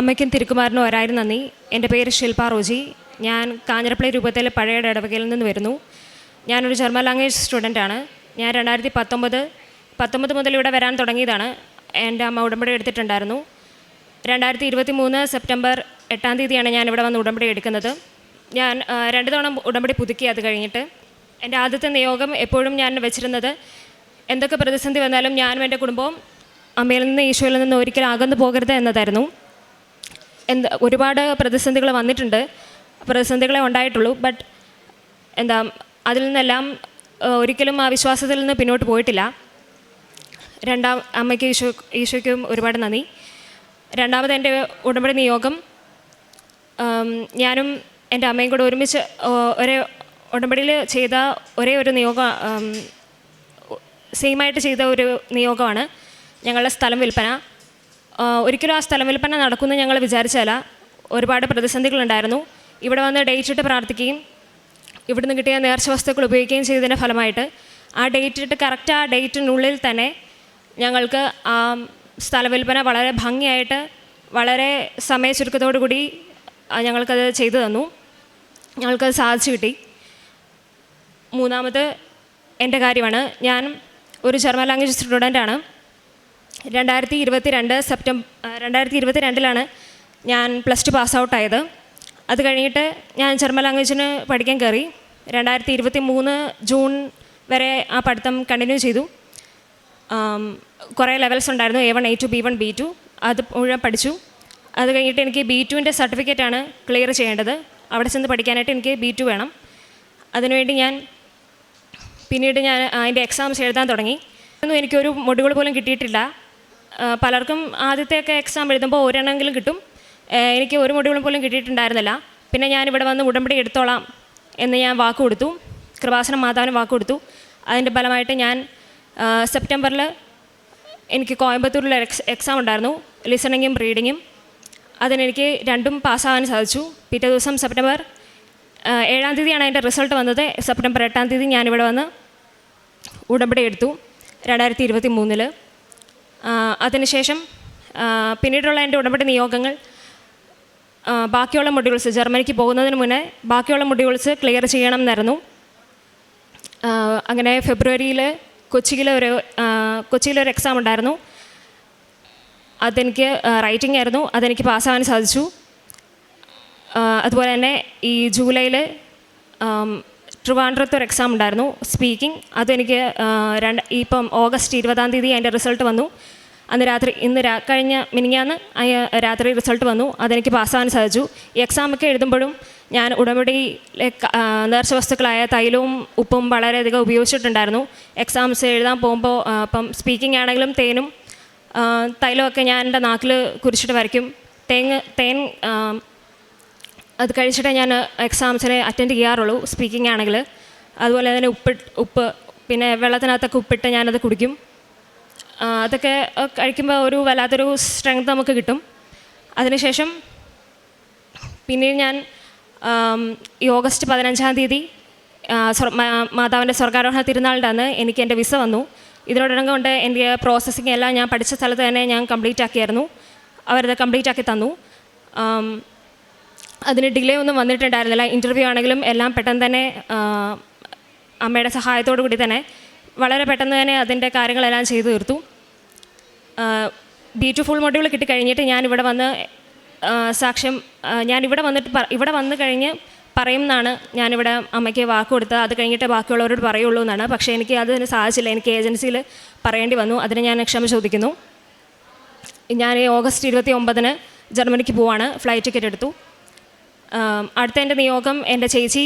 അമ്മയ്ക്കും തിരുക്കുമാരനും ഒരായിരം നന്ദി. എന്റെ പേര് ശില്പ റോജി. ഞാൻ കാഞ്ഞിരപ്പള്ളി രൂപത്തിലെ പഴയ ഇടവകയിൽ നിന്ന് വരുന്നു. ഞാനൊരു ജർമ്മൻ ലാംഗ്വേജ് സ്റ്റുഡന്റാണ് ഞാൻ രണ്ടായിരത്തി പത്തൊമ്പത് പത്തൊമ്പത് മുതൽ ഇവിടെ വരാൻ തുടങ്ങിയതാണ്. എന്റെ അമ്മ ഉടമ്പടി എടുത്തിട്ടുണ്ടായിരുന്നു. രണ്ടായിരത്തി ഇരുപത്തി മൂന്ന് സെപ്റ്റംബർ എട്ടാം തീയതിയാണ് ഞാൻ ഇവിടെ വന്ന് ഉടമ്പടി എടുക്കുന്നത്. ഞാൻ രണ്ട് തവണ ഉടമ്പടി പുതുക്കി അത് കഴിഞ്ഞിട്ട്. എന്റെ ആദ്യത്തെ നിയോഗം എപ്പോഴും ഞാൻ വെച്ചിരുന്നത് എന്തൊക്കെ പ്രതിസന്ധി വന്നാലും ഞാനും എന്റെ കുടുംബവും അമ്മയിൽ നിന്ന് ഈശോയിൽ നിന്ന് ഒരിക്കലും അകന്നു പോകരുത് എന്നതായിരുന്നു. എന്ത് ഒരുപാട് പ്രതിസന്ധികൾ വന്നിട്ടുണ്ട്. പ്രതിസന്ധികളെ ഉണ്ടായിട്ടുള്ളൂ. ബട്ട് എന്താ അതിൽ നിന്നെല്ലാം ഒരിക്കലും ആ വിശ്വാസത്തിൽ നിന്ന് പിന്നോട്ട് പോയിട്ടില്ല. രണ്ടാം അമ്മയ്ക്ക് ഈശോ ഈശോയ്ക്കും ഒരുപാട് നന്ദി. രണ്ടാമത് എന്റെ ഉടമ്പടി നിയോഗം. ഞാനും എന്റെ അമ്മയും കൂടെ ഒരുമിച്ച് ഒരേ ഉടമ്പടിയിൽ ചെയ്ത ഒരേ ഒരു നിയോഗം സെയിമായിട്ട് ചെയ്ത ഒരു നിയോഗമാണ്. ഞങ്ങളുടെ സ്ഥലം വിൽപ്പന. ഒരിക്കലും ആ സ്ഥലം വിൽപ്പന നടക്കുമെന്ന് ഞങ്ങൾ വിചാരിച്ചല്ല ഒരുപാട് പ്രതിസന്ധികളുണ്ടായിരുന്നു. ഇവിടെ വന്ന് ഡേറ്റ് ഇട്ട് പ്രാർത്ഥിക്കുകയും ഇവിടുന്ന് കിട്ടിയ നേർച്ച വസ്തുക്കൾ ഉപയോഗിക്കുകയും ചെയ്തതിന്റെ ഫലമായിട്ട് ആ ഡേറ്റ് ഇട്ട് കറക്റ്റ് ആ ഡേറ്റിനുള്ളിൽ തന്നെ ഞങ്ങൾക്ക് ആ സ്ഥല വിൽപ്പന വളരെ ഭംഗിയായിട്ട് വളരെ സമയ ചുരുക്കത്തോടു കൂടി ആ, ഞങ്ങൾക്കത് ചെയ്തു തന്നു. ഞങ്ങൾക്കത് സാധിച്ചു കിട്ടി. മൂന്നാമത് എന്റെ കാര്യമാണ്. ഞാൻ ഒരു ജർമ്മൻ ലാംഗ്വേജ് സ്റ്റുഡന്റാണ്. രണ്ടായിരത്തി ഇരുപത്തി രണ്ട് സെപ്റ്റംബർ രണ്ടായിരത്തി ഇരുപത്തി രണ്ടിലാണ് ഞാൻ പ്ലസ് ടു പാസ് ഔട്ടായത് അത് കഴിഞ്ഞിട്ട് ഞാൻ ജർമ്മൻ ലാംഗ്വേജിന് പഠിക്കാൻ കയറി. രണ്ടായിരത്തി ഇരുപത്തി മൂന്ന് ജൂൺ വരെ ആ പഠിത്തം കണ്ടിന്യൂ ചെയ്തു. കുറേ ലെവൽസ് ഉണ്ടായിരുന്നു. A one A two B one B two അത് മുഴുവൻ പഠിച്ചു. അത് കഴിഞ്ഞിട്ട് എനിക്ക് ബി ടുവിന്റെ സർട്ടിഫിക്കറ്റാണ് ക്ലിയർ ചെയ്യേണ്ടത്. അവിടെ ചെന്ന് പഠിക്കാനായിട്ട് എനിക്ക് ബി ടു വേണം. അതിനുവേണ്ടി ഞാൻ പിന്നീട് ഞാൻ അതിന്റെ എക്സാംസ് എഴുതാൻ തുടങ്ങി. ഒന്നും എനിക്കൊരു മൊഡ്യൂൾ പോലും കിട്ടിയിട്ടില്ല. പലർക്കും ആദ്യത്തെയൊക്കെ എക്സാം എഴുതുമ്പോൾ ഒരെണ്ണമെങ്കിലും കിട്ടും. എനിക്ക് ഒരു മൊഡ്യൂളും പോലും കിട്ടിയിട്ടുണ്ടായിരുന്നില്ല. പിന്നെ ഞാൻ ഇവിടെ വന്ന് ഉടമ്പടി എടുത്തോളാം എന്ന് ഞാൻ വാക്ക് കൊടുത്തു. കൃപാസനം മാതാവിന് വാക്ക് കൊടുത്തു. അതിന്റെ ഫലമായിട്ട് ഞാൻ സെപ്റ്റംബറിൽ എനിക്ക് കോയമ്പത്തൂരിൽ എക്സ് ഉണ്ടായിരുന്നു. ലിസണിങ്ങും റീഡിങ്ങും അതിനെനിക്ക് രണ്ടും പാസ്സാകാൻ സാധിച്ചു. പിറ്റേ ദിവസം സെപ്റ്റംബർ ഏഴാം തീയതിയാണ് അതിന്റെ റിസൾട്ട് വന്നത്. സെപ്റ്റംബർ എട്ടാം തീയതി ഞാനിവിടെ വന്ന് ഉടമ്പടി എടുത്തു. രണ്ടായിരത്തി ഇരുപത്തി മൂന്നിൽ അതിനുശേഷം പിന്നീടുള്ള എന്റെ ഉടമ്പടി നിയോഗങ്ങൾ ബാക്കിയുള്ള മൊഡ്യൂൾസ് ജർമ്മനിക്ക് പോകുന്നതിന് മുന്നേ ബാക്കിയുള്ള മൊഡ്യൂൾസ് ക്ലിയർ ചെയ്യണം എന്നായിരുന്നു. അങ്ങനെ ഫെബ്രുവരിയിൽ കൊച്ചിയിലെ ഒരു കൊച്ചിയിലൊരു എക്സാം ഉണ്ടായിരുന്നു. അതെനിക്ക് റൈറ്റിംഗ് ആയിരുന്നു. അതെനിക്ക് പാസ്സാവാൻ സാധിച്ചു. അതുപോലെ തന്നെ ഈ ജൂലൈയിൽ ട്രിവാൻഡ്രത്ത് ഒരു എക്സാം ഉണ്ടായിരുന്നു. സ്പീക്കിംഗ് അതെനിക്ക് രണ്ട് ഇപ്പം ഓഗസ്റ്റ് ഇരുപതാം തീയതി അതിന്റെ റിസൾട്ട് വന്നു. അന്ന് രാത്രി ഇന്ന് രാ കഴിഞ്ഞ മിനിങ്ങാന്ന് രാത്രി റിസൾട്ട് വന്നു. അതെനിക്ക് പാസ്സാകാൻ സാധിച്ചു. ഈ എക്സാമൊക്കെ എഴുതുമ്പോഴും ഞാൻ ഉടമ്പടി നേർച്ച വസ്തുക്കളായ തൈലവും ഉപ്പും വളരെയധികം ഉപയോഗിച്ചിട്ടുണ്ടായിരുന്നു. എക്സാംസ് എഴുതാൻ പോകുമ്പോൾ ഇപ്പം സ്പീക്കിംഗ് ആണെങ്കിലും തേനും തൈലമൊക്കെ ഞാൻ എന്റെ നാക്കിൽ കുരിച്ചിട്ട് വരയ്ക്കും. തേങ്ങ തേൻ അത് കഴിച്ചിട്ടേ ഞാൻ എക്സാംസിനെ അറ്റൻഡ് ചെയ്യാറുള്ളൂ സ്പീക്കിംഗ് ആണെങ്കിൽ. അതുപോലെ തന്നെ ഉപ്പ് ഉപ്പ് പിന്നെ വെള്ളത്തിനകത്തൊക്കെ ഉപ്പിട്ട് ഞാനത് കുടിക്കും. അതൊക്കെ കഴിക്കുമ്പോൾ ഒരു വല്ലാത്തൊരു സ്ട്രെങ്ത് നമുക്ക് കിട്ടും. അതിനുശേഷം പിന്നീട് ഞാൻ ഈ ഓഗസ്റ്റ് പതിനഞ്ചാം തീയതി മാതാവിന്റെ സ്വർഗാരോഹണ തിരുനാളിന്റെ അന്ന് എനിക്ക് എന്റെ വിസ വന്നു. ഇതിനോടകം കൊണ്ട് എന്റെ പ്രോസസ്സിങ് എല്ലാം ഞാൻ പഠിച്ച സ്ഥലത്ത് തന്നെ ഞാൻ കംപ്ലീറ്റ് ആക്കിയായിരുന്നു. അവരത് കംപ്ലീറ്റ് ആക്കി തന്നു. അതിന് ഡിലേ ഒന്നും വന്നിട്ടുണ്ടായിരുന്നില്ല. ഇന്റർവ്യൂ ആണെങ്കിലും എല്ലാം പെട്ടെന്ന് തന്നെ അമ്മയുടെ സഹായത്തോടു കൂടി തന്നെ വളരെ പെട്ടെന്ന് തന്നെ അതിന്റെ കാര്യങ്ങളെല്ലാം ചെയ്തു തീർത്തു. ബി ടു ഫുൾ മൊഡ്യൂൾ കിട്ടിക്കഴിഞ്ഞിട്ട് ഞാൻ ഇവിടെ വന്ന് സാക്ഷ്യം ഞാൻ ഇവിടെ വന്നിട്ട് ഇവിടെ വന്നു കഴിഞ്ഞ് പറയും എന്നാണ് ഞാനിവിടെ അമ്മയ്ക്ക് വാക്ക് കൊടുത്തത് അത് കഴിഞ്ഞിട്ട് ബാക്കിയുള്ളവരോട് പറയുള്ളൂ എന്നാണ്. പക്ഷേ എനിക്ക് അതിന് സാധിച്ചില്ല. എനിക്ക് ഏജൻസിയിൽ പറയേണ്ടി വന്നു. അതിന് ഞാൻ ക്ഷമ ചോദിക്കുന്നു. ഞാൻ ഓഗസ്റ്റ് ഇരുപത്തി ഒമ്പതിന് ജർമ്മനിക്ക് പോവാണ്. ഫ്ലൈറ്റ് ടിക്കറ്റ് എടുത്തു. അടുത്ത എന്റെ നിയോഗം എന്റെ ചേച്ചി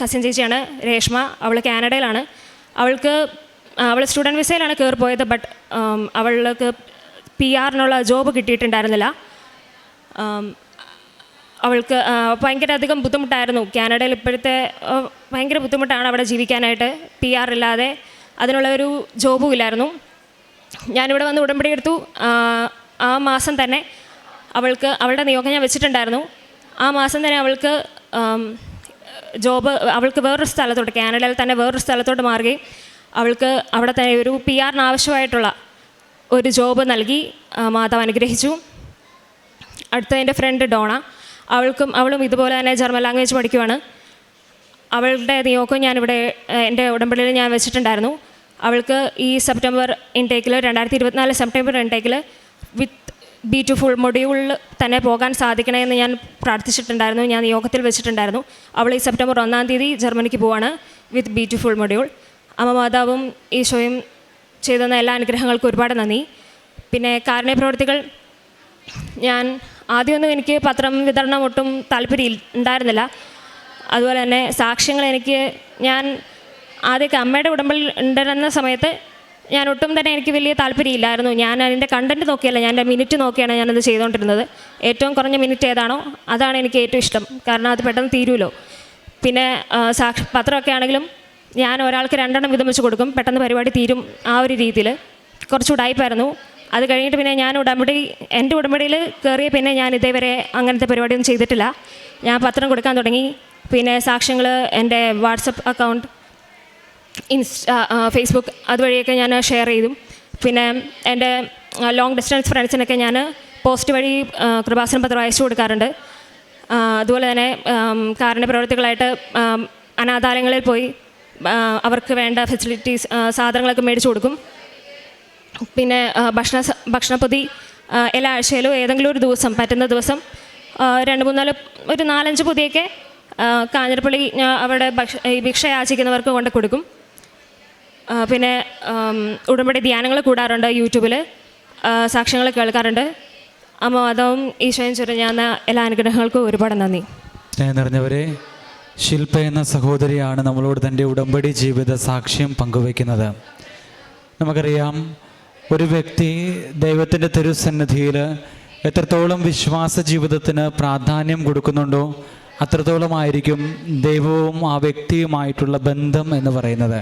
കസിൻ ചേച്ചിയാണ് രേഷ്മ. അവൾ കാനഡയിലാണ്. അവൾക്ക് അവൾ സ്റ്റുഡന്റ് വിസയിലാണ് കയറി പോയത് ബട്ട് അവൾക്ക് പി ആറിനുള്ള ജോബ് കിട്ടിയിട്ടുണ്ടായിരുന്നില്ല. അവൾക്ക് ഭയങ്കര അധികം ബുദ്ധിമുട്ടായിരുന്നു. കാനഡയിൽ ഇപ്പോഴത്തെ ഭയങ്കര ബുദ്ധിമുട്ടാണ് അവിടെ ജീവിക്കാനായിട്ട്. പി ആർ ഇല്ലാതെ അതിനുള്ള ഒരു ജോബും ഇല്ലായിരുന്നു. ഞാനിവിടെ വന്ന് ഉടമ്പടി എടുത്തു. ആ മാസം തന്നെ അവൾക്ക് അവളുടെ നിയോഗം ഞാൻ വെച്ചിട്ടുണ്ടായിരുന്നു. ആ മാസം തന്നെ അവൾക്ക് ജോബ് അവൾക്ക് വേറൊരു സ്ഥലത്തോട്ട് കാനഡയിൽ തന്നെ വേറൊരു സ്ഥലത്തോട്ട് മാറുകയും അവൾക്ക് അവിടെ തന്നെ ഒരു പി ആറിന് ആവശ്യമായിട്ടുള്ള ഒരു ജോബ് നൽകി മാതാവ് അനുഗ്രഹിച്ചു. അടുത്ത എന്റെ ഫ്രണ്ട് ഡോണ അവൾക്കും അവളും ഇതുപോലെ തന്നെ ജർമ്മൻ ലാംഗ്വേജ് പഠിക്കുവാണ്. അവളുടെ നിയോഗം ഞാനിവിടെ എന്റെ ഉടമ്പടിയിൽ ഞാൻ വെച്ചിട്ടുണ്ടായിരുന്നു. അവൾക്ക് ഈ സെപ്റ്റംബർ ഇൻടേക്കിൽ രണ്ടായിരത്തി ഇരുപത്തിനാല് സെപ്റ്റംബർ ഇൻടേക്കിൽ വിത്ത് ബി ടു ഫുൾ മൊഡ്യൂളിൽ തന്നെ പോകാൻ സാധിക്കണമെന്ന് ഞാൻ പ്രാർത്ഥിച്ചിട്ടുണ്ടായിരുന്നു. ഞാൻ യോഗത്തിൽ വെച്ചിട്ടുണ്ടായിരുന്നു. അവൾ ഈ സെപ്റ്റംബർ ഒന്നാം തീയതി ജർമ്മനിക്ക് പോവാണ് വിത്ത് ബ്യൂട്ടിഫുൾ മൊഡ്യൂൾ. അമ്മ മാതാവും ഈശോയും ചെയ്തുന്ന എല്ലാ അനുഗ്രഹങ്ങൾക്കും ഒരുപാട് നന്ദി. പിന്നെ കാരുണ്യ ഞാൻ ആദ്യമൊന്നും എനിക്ക് പത്രം വിതരണം ഒട്ടും താല്പര്യം ഉണ്ടായിരുന്നില്ല. അതുപോലെ തന്നെ സാക്ഷ്യങ്ങൾ എനിക്ക് ഞാൻ ആദ്യമൊക്കെ അമ്മയുടെ ഉടമ്പിൽ ഉണ്ടായിരുന്ന സമയത്ത് ഞാൻ ഒട്ടും തന്നെ എനിക്ക് വലിയ താല്പര്യമില്ലായിരുന്നു. ഞാൻ അതിന്റെ കണ്ടന്റ് നോക്കിയല്ല. ഞാൻ എന്റെ മിനിറ്റ് നോക്കിയാണ് ഞാനത് ചെയ്തുകൊണ്ടിരുന്നത്. ഏറ്റവും കുറഞ്ഞ മിനിറ്റ് ഏതാണോ അതാണ് എനിക്ക് ഏറ്റവും ഇഷ്ടം. കാരണം അത് പെട്ടെന്ന് തീരുമല്ലോ പിന്നെ സാക്ഷ പത്രമൊക്കെ ആണെങ്കിലും ഞാൻ ഒരാൾക്ക് രണ്ടെണ്ണം വീതം വെച്ച് കൊടുക്കും. പെട്ടെന്ന് പരിപാടി തീരും ആ ഒരു രീതിയിൽ കുറച്ച് ഉടായ്പായിരുന്നു അത് കഴിഞ്ഞിട്ട് പിന്നെ ഞാൻ ഉടമ്പടി എന്റെ ഉടമ്പടിയിൽ കയറിയ പിന്നെ ഞാൻ ഇതേവരെ അങ്ങനത്തെ പരിപാടിയൊന്നും ചെയ്തിട്ടില്ല. ഞാൻ പത്രം കൊടുക്കാൻ തുടങ്ങി. പിന്നെ സാക്ഷ്യങ്ങൾ എന്റെ വാട്സപ്പ് അക്കൗണ്ട് ഇൻസ്റ്റ ഫേസ്ബുക്ക് അതുവഴിയൊക്കെ ഞാൻ ഷെയർ ചെയ്തു. പിന്നെ എന്റെ ലോങ് ഡിസ്റ്റൻസ് ഫ്രണ്ട്സിനൊക്കെ ഞാൻ പോസ്റ്റ് വഴി കൃപാസനം പത്രം അയച്ചു കൊടുക്കാറുണ്ട്. അതുപോലെ തന്നെ കാറിന്റെ പ്രവൃത്തികളായിട്ട് അനാഥാലയങ്ങളിൽ പോയി അവർക്ക് വേണ്ട ഫെസിലിറ്റീസ് സാധനങ്ങളൊക്കെ മേടിച്ചു കൊടുക്കും. പിന്നെ ഭക്ഷണ ഭക്ഷണപ്പൊതി എല്ലാ ആഴ്ചയിലും ഏതെങ്കിലും ഒരു ദിവസം പറ്റുന്ന ദിവസം രണ്ട് മൂന്നാൽ ഒരു നാലഞ്ച് പൊതിയൊക്കെ കാഞ്ഞിരപ്പള്ളി അവിടെ ഭക്ഷ ഭിക്ഷ യാചിക്കുന്നവർക്ക് കൊണ്ട് കൊടുക്കും. പിന്നെ ഉടമ്പടി ധ്യാനങ്ങൾ കൂടാറുണ്ട് യൂട്യൂബിൽ സാക്ഷ്യങ്ങൾ കേൾക്കാറുണ്ട്. അമ്മ അതവും ഈശോയും ഞാൻ എല്ലാ അനുഗ്രഹങ്ങൾക്കും ഒരുപാട് നന്ദി. സ്നേഹം നിറഞ്ഞവരെ ശില്പ എന്ന സഹോദരിയാണ് നമ്മളോട് തന്റെ ഉടമ്പടി ജീവിത സാക്ഷ്യം പങ്കുവയ്ക്കുന്നത്. നമുക്കറിയാം ഒരു വ്യക്തി ദൈവത്തിന്റെ തിരുസന്നിധിയിൽ എത്രത്തോളം വിശ്വാസ ജീവിതത്തിന് പ്രാധാന്യം കൊടുക്കുന്നുണ്ടോ അത്രത്തോളമായിരിക്കും ദൈവവും ആ വ്യക്തിയുമായിട്ടുള്ള ബന്ധം എന്ന് പറയുന്നത്.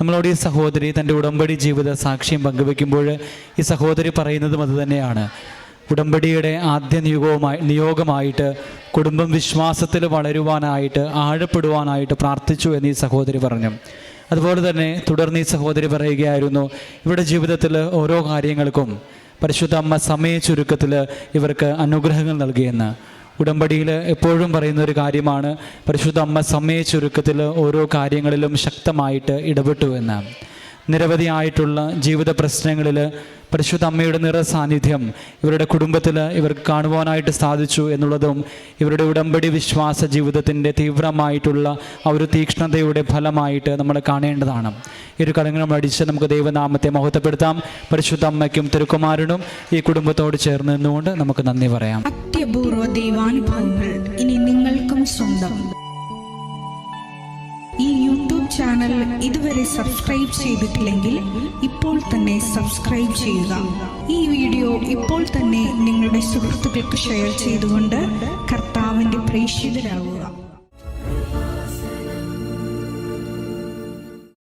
നമ്മളോട് ഈ സഹോദരി തന്റെ ഉടമ്പടി ജീവിത സാക്ഷ്യം പങ്കുവെക്കുമ്പോൾ ഈ സഹോദരി പറയുന്നതും അതുതന്നെയാണ് ഉടമ്പടിയുടെ ആദ്യ നിയോഗവുമായി നിയോഗമായിട്ട് കുടുംബം വിശ്വാസത്തിൽ വളരുവാനായിട്ട് ആഴപ്പെടുവാനായിട്ട് പ്രാർത്ഥിച്ചു എന്ന് ഈ സഹോദരി പറഞ്ഞു. അതുപോലെ തന്നെ തുടർന്ന് ഈ സഹോദരി പറയുകയായിരുന്നു ഇവരുടെ ജീവിതത്തിൽ ഓരോ കാര്യങ്ങൾക്കും പരിശുദ്ധ അമ്മ സമയ ചുരുക്കത്തിൽ ഇവർക്ക് അനുഗ്രഹങ്ങൾ നൽകിയെന്ന്. ഉടമ്പടിയിൽ എപ്പോഴും പറയുന്ന ഒരു കാര്യമാണ് പരിശുദ്ധ അമ്മ സമയ ചുരുക്കത്തിൽ ഓരോ കാര്യങ്ങളിലും ശക്തമായിട്ട് ഇടപെട്ടു എന്ന്. നിരവധിയായിട്ടുള്ള ജീവിത പ്രശ്നങ്ങളിൽ പരിശുദ്ധ അമ്മയുടെ നിറ സാന്നിധ്യം ഇവരുടെ കുടുംബത്തിൽ ഇവർക്ക് കാണുവാനായിട്ട് സാധിച്ചു എന്നുള്ളതും ഇവരുടെ ഉടമ്പടി വിശ്വാസ ജീവിതത്തിന്റെ തീവ്രമായിട്ടുള്ള ആ ഒരു തീക്ഷ്ണതയുടെ ഫലമായിട്ട് നമ്മൾ കാണേണ്ടതാണ്. ഈ ഒരു കളങ്ങൾ അടിച്ച് നമുക്ക് ദൈവനാമത്തെ മഹത്വപ്പെടുത്താം. പരിശുദ്ധ അമ്മയ്ക്കും തിരുക്കുമാരനും ഈ കുടുംബത്തോട് ചേർന്ന് നിന്നുകൊണ്ട് നമുക്ക് നന്ദി പറയാം. അത്യപൂർവ ഇനി നിങ്ങൾക്കും സ്വന്തം. ഈ യൂട്യൂബ് ചാനൽ ഇതുവരെ സബ്സ്ക്രൈബ് ചെയ്തിട്ടില്ലെങ്കിൽ ഇപ്പോൾ തന്നെ സബ്സ്ക്രൈബ് ചെയ്യുക. ഈ വീഡിയോ ഇപ്പോൾ തന്നെ നിങ്ങളുടെ സുഹൃത്തുക്കൾക്ക് ഷെയർ ചെയ്തുകൊണ്ട് കർത്താവിന്റെ പ്രേക്ഷിതരാകുക